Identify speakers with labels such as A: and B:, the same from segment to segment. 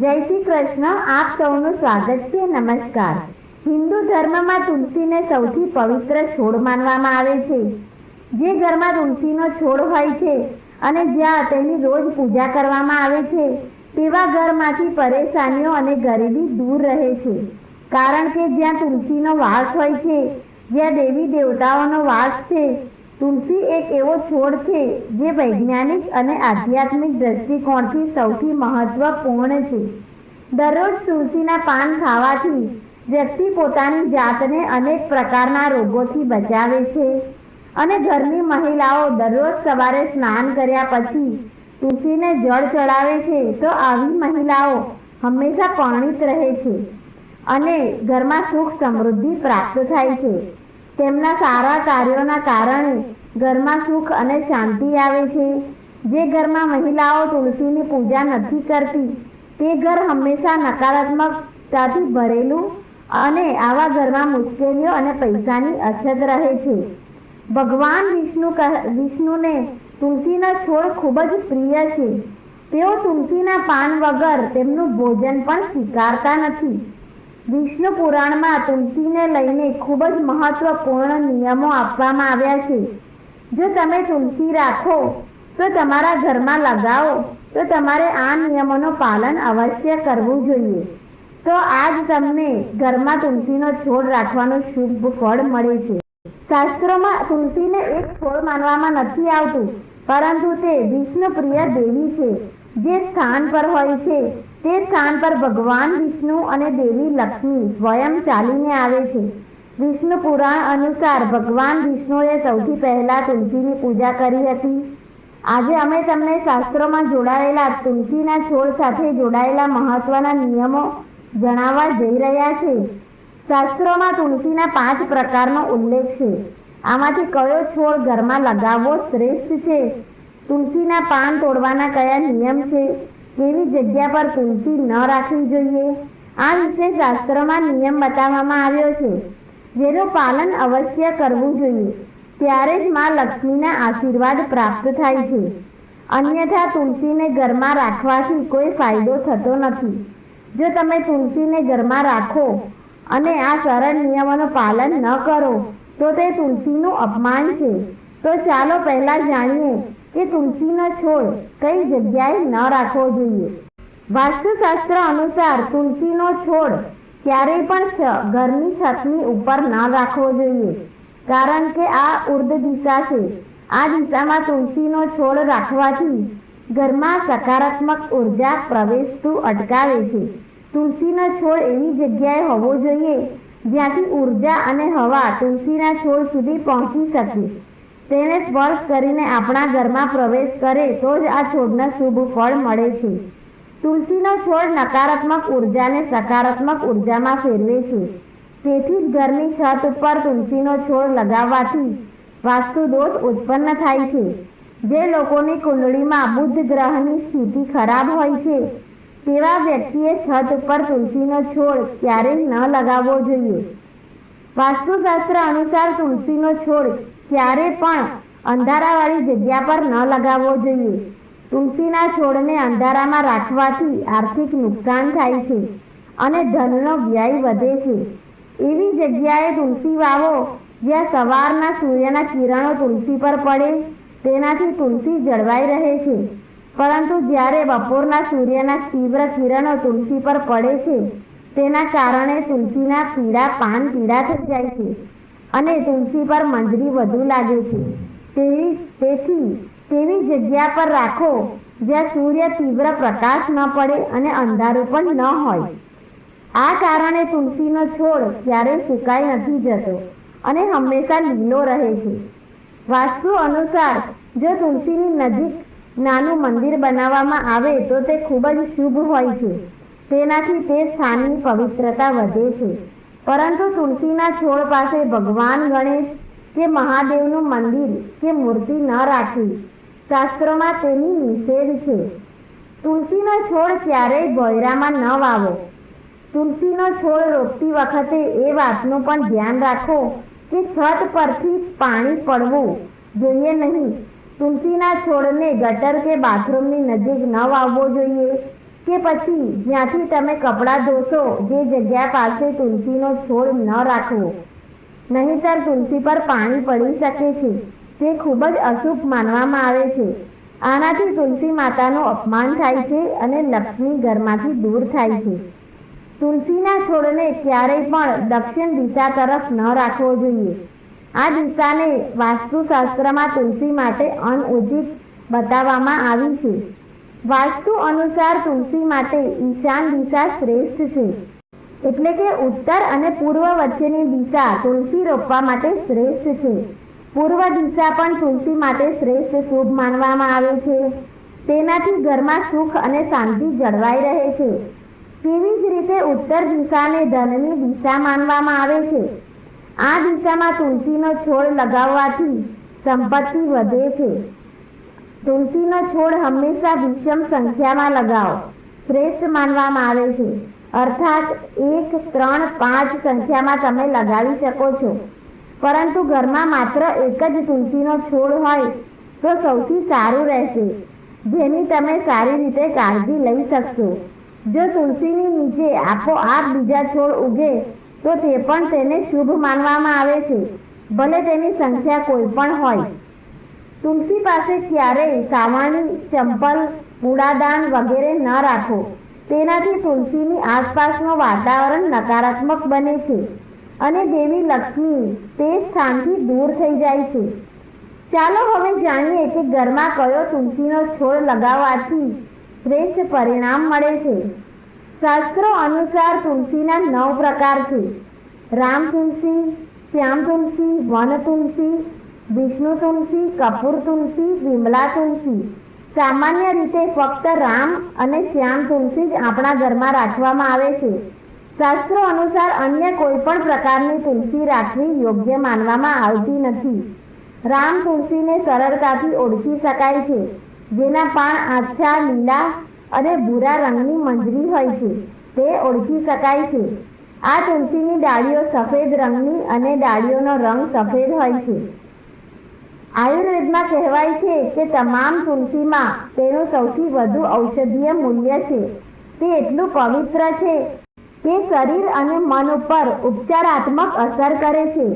A: જય શ્રી કૃષ્ણ. આપ સૌનું સ્વાગત છે. નમસ્કાર. હિન્દુ ધર્મમાં તુલસીને સૌથી પવિત્ર છોડ માનવામાં આવે છે. જે ઘરમાં તુલસીનો છોડ હોય છે અને જ્યાં તેની રોજ પૂજા કરવામાં આવે છે, તેવા ઘરમાંથી પરેશાનીઓ અને ગરીબી દૂર રહે છે. કારણ કે જ્યાં તુલસીનો વાસ હોય છે, જ્યાં દેવી દેવતાઓનો વાસ છે તુલસી એક એવો છોડ છે જે વૈજ્ઞાનિક અને આધ્યાત્મિક દ્રષ્ટિકોણથી સૌથી મહત્વપૂર્ણ છે. દરરોજ તુલસીના પાન ખાવાથી વ્યક્તિ પોતાની જાતને અનેક પ્રકારના રોગોથી બચાવે છે અને ઘરની મહિલાઓ દરરોજ સવારે સ્નાન કર્યા પછી તુલસીને જળ ચડાવે છે તો આવી મહિલાઓ હંમેશા પરણિત રહે છે અને ઘરમાં સુખ સમૃદ્ધિ પ્રાપ્ત થાય છે. તેમના સારા કાર્યોના કારણે ઘરમાં સુખ અને શાંતિ આવે છે. જે ઘરમાં મહિલાઓ તુલસીની પૂજા નથી કરતી, તે ઘર હંમેશા નકારાત્મકતાથી ભરેલું અને આવા ઘરમાં મુશ્કેલીઓ અને પૈસાની અછત રહે છે. ભગવાન વિષ્ણુ વિષ્ણુને તુલસીના છોડ ખૂબ જ પ્રિય છે. તેઓ તુલસીના પાન વગર તેમનું ભોજન પણ સ્વીકારતા નથી. વિષ્ણુ પુરાણમાં તુલસીને લઈને ખૂબ જ મહત્વપૂર્ણ નિયમો આપવામાં આવ્યા છે. જો તમે તુલસી રાખો, તો તમારા ઘરમાં લગાવો, તો તમારે આ નિયમોનું પાલન અવશ્ય કરવું જોઈએ. તો આજ તમને ઘરમાં તુલસીનો છોડ રાખવાનું શુભ ફળ મળે છે. શાસ્ત્રોમાં તુલસીને એક છોડ માનવામાં નથી આવતું, પરંતુ તે વિષ્ણુ પ્રિય દેવી છે, જે સ્થાન પર હોય છે. તે સ્થાન પર ભગવાન વિષ્ણુ અને દેવી લક્ષ્મી સ્વયં ચાલીને આવે છે. વિષ્ણુ પુરાણ અનુસાર ભગવાન વિષ્ણુએ સૌથી પહેલા તુલસીની પૂજા કરી હતી. આજે અમે તમને શાસ્ત્રોમાં જોડાયેલા તુલસીના છોડ સાથે જોડાયેલા મહત્વના નિયમો જણાવવા જઈ રહ્યા છે. શાસ્ત્રોમાં તુલસીના પાંચ પ્રકારનો ઉલ્લેખ છે. આમાંથી કયો છોડ ઘરમાં લગાવવો શ્રેષ્ઠ છે? તુલસીના પાન તોડવાના કયા નિયમ છે? કેવી જગ્યા પર તુલસી ન રાખવી જોઈએ. આ વિશે શાસ્ત્રમાં નિયમ બતાવવામાં આવ્યો છે. જેનું પાલન અવશ્ય કરવું જોઈએ. ત્યારે જ માં લક્ષ્મીના આશીર્વાદ પ્રાપ્ત થાય છે. અન્યથા તુલસીને ઘરમાં રાખવાથી કોઈ ફાયદો થતો નથી. જો તમે તુલસીને ઘરમાં રાખો અને આ સરળ નિયમોનું પાલન ન કરો, તો તે તુલસીનું અપમાન છે. તો ચાલો પહેલા જાણીએ કે તુલસીનો છોડ કઈ જગ્યાએ ન રાખવો જોઈએ. વાસ્તુશાસ્ત્ર અનુસાર તુલસીનો છોડ ક્યારેય પણ ઘરની છતની ઉપર ન રાખવો જોઈએ. કારણ કે આ ઉર્ધ દિશા છે. આ દિશામાં તુલસીનો છોડ રાખવાથી ઘરમાં સકારાત્મક ઊર્જા પ્રવેશતું અટકાવે છે. તુલસીનો છોડ એવી જગ્યાએ હોવો જોઈએ જ્યાંથી ઊર્જા અને હવા તુલસીના છોડ સુધી પહોંચી શકે. તેને સ્પર્શ કરીને આપણા ઘરમાં પ્રવેશ કરે તો જ આ છોડને શુભ ફળ મળે છે. તુલસીનો છોડ નકારાત્મક ઉર્જાને સકારાત્મક ઉર્જામાં ફેરવે છે. તેથી જ ઘરની છત ઉપર તુલસીનો છોડ લગાવવાથી વાસ્તુ દોષ ઉત્પન્ન થાય છે. જે લોકોની કુંડળીમાં બુદ્ધ ગ્રહની સ્થિતિ ખરાબ હોય છે, તેવા વ્યક્તિએ છત ઉપર તુલસીનો છોડ ક્યારેય ન લગાવવો જોઈએ. વાસ્તુશાસ્ત્ર અનુસાર તુલસીનો છોડ ક્યારે પણ અંધારાવાળી જગ્યા પર ન લગાવવો જોઈએ. તુલસીના છોડને અંધારામાં રાખવાથી આર્થિક નુકસાન થાય છે અને ધનનો વ્યય વધે છે. એવી જગ્યાએ તુલસી વાવો જ્યાં સવારના સૂર્યના કિરણો તુલસી પર પડે, તેનાથી તુલસી જળવાઈ રહે છે. પરંતુ જ્યારે બપોરના સૂર્યના તીવ્ર કિરણો તુલસી પર પડે છે, તેના કારણે તુલસીના પીળા પાન પીળા થઈ જાય છે. અને તુલસી પર મંજરી વધુ લાગે છે. તેવી, તેથી તેવી જગ્યા પર રાખો જ્યાં સૂર્ય તીવ્ર પ્રકાશ ન પડે અને અંધારું પણ ન હોય. આ કારણે તુલસીનો છોડ ક્યારેય સુકાઈ નથી જતો અને હંમેશા લીલો રહે છે. વાસ્તુ અનુસાર, જો તુલસીની નજીક નાનું મંદિર બનાવવામાં આવે તો તે ખૂબ જ શુભ હોય છે. તેનાથી તે સ્થાનની પવિત્રતા વધે છે. પરંતુ તુલસીના છોડ પાસે ભગવાન ગણેશ કે મહાદેવનું મંદિર કે મૂર્તિ ન રાખવી શાસ્ત્રોમાં તેની નિષેધ છે. તુલસીનો છોડ ક્યારેય ભોયરામાં ન વાવો. તુલસીનો છોડ રોપતી વખતે એ વાતનું પણ ધ્યાન રાખો કે છત પરથી પાણી પડવું જોઈએ નહીં. તુલસીના છોડને ગટર કે બાથરૂમની નજીક ન વાવવો જોઈએ. કે પછી જ્યાંથી તમે કપડાં ધોશો, જે જગ્યા પાસે તુલસીનો છોડ ન રાખવો. નહીંતર તુલસી પર પાણી પડી શકે છે, તે ખૂબ જ અશુભ માનવામાં આવે છે. આનાથી તુલસી માતાનું અપમાન થાય છે અને લક્ષ્મી ઘરમાંથી દૂર થાય છે. તુલસીના છોડને ક્યારેય પણ દક્ષિણ દિશા તરફ ન રાખવો જોઈએ. આ દિશાને વાસ્તુશાસ્ત્રમાં તુલસી માટે અનઉચિત બતાવવામાં આવી છે. વાસ્તુ અનુસાર તુલસી માટે ઈશાન દિશા શ્રેષ્ઠ છે. એટલે કે ઉત્તર અને પૂર્વ વચ્ચેની દિશા તુલસી રોપવા માટે શ્રેષ્ઠ છે. પૂર્વ દિશા પણ તુલસી માટે શ્રેષ્ઠ શુભ માનવામાં આવે છે. તેનાથી ઘરમાં સુખ અને શાંતિ જળવાઈ રહે છે. તેવી જ રીતે ઉત્તર દિશાને ધનની દિશા માનવામાં આવે છે. આ દિશામાં તુલસીનો છોડ લગાવવાથી સંપત્તિ વધે છે. તુલસીનો છોડ હંમેશા વિષમ સંખ્યામાં લગાવો. શ્રેષ્ઠ માનવામાં આવે છે. અર્થાત એક, ત્રણ, પાંચ સંખ્યામાં તમે લગાવી શકો છો. પરંતુ ઘરમાં માત્ર એક જ તુલસીનો છોડ હોય તો સૌથી સારું રહેશે. જેની તમે સારી રીતે કાળજી લઈ શકશો. જો તુલસીની નીચે આપોઆપ બીજા છોડ ઉગે, તો તે પણ તેને શુભ માનવામાં આવે છે. ભલે તેની સંખ્યા કોઈ પણ હોય. તુલસી પાસે ક્યારેય સાવરણી ચંપલ કૂડાદાન વગેરે ન રાખો. તેનાથી તુલસીની આસપાસનું વાતાવરણ નકારાત્મક બને છે અને દેવી લક્ષ્મી તે સ્થાનથી દૂર થઈ જાય છે. ચાલો હવે જાણીએ કે ઘરમાં કયો તુલસીનો છોડ લગાવવાથી શ્રેષ્ઠ પરિણામ મળે છે. શાસ્ત્રો અનુસાર તુલસીના નવ પ્રકાર છે. રામ તુલસી, શ્યામ તુલસી, વન તુલસી વિષ્ણુ તુલસી, કપૂર તુલસી, વિમલા તુલસી. સામાન્ય રીતે ફક્ત રામ અને શ્યામ તુલસી જ આપણા ઘરમાં રાખવામાં આવે છે. શાસ્ત્રો અનુસાર અન્ય કોઈ પણ પ્રકારની તુલસી રાખવી યોગ્ય માનવામાં આવતી નથી. રામ તુલસીને સરળતાથી ઓળખી શકાય છે, જેના પાન આછા લીલા અને ભૂરા રંગની મંજરી હોય છે, તે ઓળખી શકાય છે. આ તુલસીની ડાળીઓ સફેદ રંગની અને ડાળીઓનો રંગ સફેદ હોય છે. આયુર્વેદમાં કહેવાય છે કે તમામ તુલસીમાં તેનું સૌથી વધુ ઔષધીય મૂલ્ય છે. તે એટલું પવિત્ર છે કે શરીર અને મન ઉપર ઉપચારાત્મક અસર કરે છે.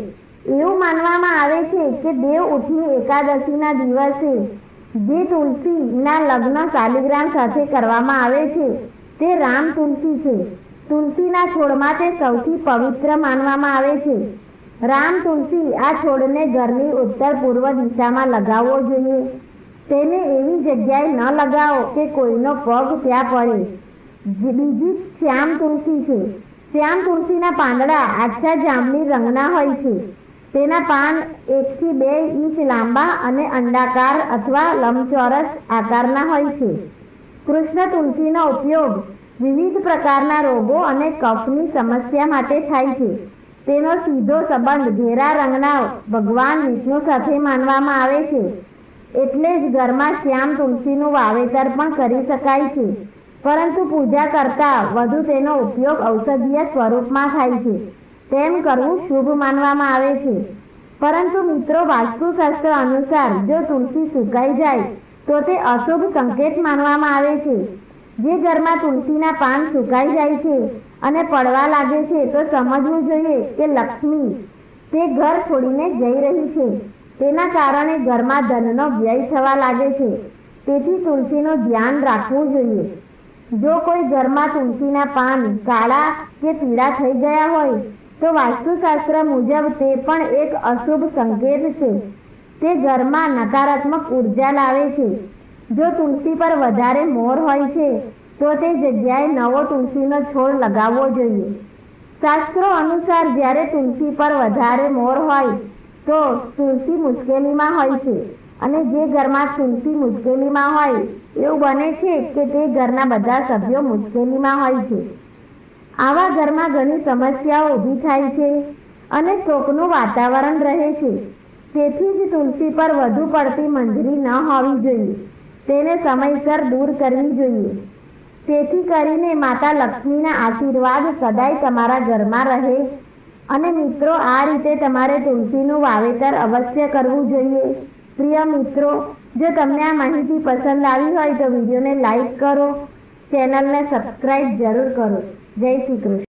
A: એવું માનવામાં આવે છે કે દેવ ઉઠની એકાદશીના દિવસે જે તુલસીના લગ્ન શાલિગ્રામ સાથે કરવામાં આવે છે, તે રામ તુલસી છે. તુલસીના છોડમાં તે સૌથી પવિત્ર માનવામાં આવે છે. રામ તુલસી આ છોડને ઘરની ઉત્તર પૂર્વ દિશામાં લગાવવો જોઈએ. તેને એવી જગ્યાએ ન લગાવો કે કોઈનો પગ ત્યાં પડે. બીજી શ્યામ તુલસી છે. શ્યામ તુલસીના પાંદડા આછા જાંબલી રંગના હોય છે. તેના પાન એકથી બે ઇંચ લાંબા અને અંડાકાર અથવા લંબચોરસ આકારના હોય છે. કૃષ્ણ તુલસીનો ઉપયોગ વિવિધ પ્રકારના રોગો અને કફની સમસ્યા માટે થાય છે. તેનો સીધો સંબંધ ઘેરા રંગના ભગવાન વિષ્ણુ સાથે માનવામાં આવે છે. એટલે જ ઘરમાં શ્યામ તુલસીનું વાવેતર પણ કરી શકાય છે. પરંતુ પૂજા કરતા વધુ તેનો ઉપયોગ ઔષધીય સ્વરૂપમાં થાય છે. તેમ કરવું શુભ માનવામાં આવે છે. પરંતુ મિત્રો, વાસ્તુશાસ્ત્ર અનુસાર જો તુલસી સુકાઈ જાય, તો તે અશુભ સંકેત માનવામાં આવે છે. જે ઘરમાં તુલસીના પાન સુકાઈ જાય છે અને પડવા લાગે છે તો સમજવું જોઈએ કે લક્ષ્મી તે ઘર છોડીને જઈ રહી છે. તેના કારણે ઘરમાં ધનનો વ્યય થવા લાગે છે. તેથી તુલસીનું ધ્યાન રાખવું જોઈએ. જો કોઈ ઘરમાં તુલસીના પાન કાળા કે પીળા થઈ ગયા હોય, તો વાસ્તુશાસ્ત્ર મુજબ તે પણ એક અશુભ સંકેત છે. તે ઘરમાં નકારાત્મક ઊર્જા લાવે છે. જો તુલસી પર વધારે મોર હોય છે તો તે જગ્યાએ નવો તુલસીનો છોડ લગાવવો જોઈએ. શાસ્ત્રો અનુસાર જ્યારે તુલસી પર વધારે મોર હોય, તો તુલસી મુશ્કેલીમાં હોય છે અને જે ઘરમાં તુલસી મુશ્કેલીમાં હોય, એવું બને છે કે તે ઘરના બધા સભ્યો મુશ્કેલીમાં હોય છે. આવા ઘરમાં ઘણી સમસ્યાઓ ઊભી થાય છે અને શોકનું વાતાવરણ રહે છે. તેથી જ તુલસી પર વધુ પડતી મંજરી ન હોવી જોઈએ. તેને સમયસર દૂર કરવી જોઈએ. તેથી કરીને માતા લક્ષ્મીના આશીર્વાદ સદાય તમારા ઘરમાં રહે. અને મિત્રો, આ રીતે તમારે તુલસીનું વાવેતર અવશ્ય કરવું જોઈએ. પ્રિય મિત્રો, જો તમને આ માહિતી પસંદ આવી હોય તો વિડીયોને લાઈક કરો, ચેનલને સબસ્ક્રાઈબ જરૂર કરો. જય શ્રી કૃષ્ણ.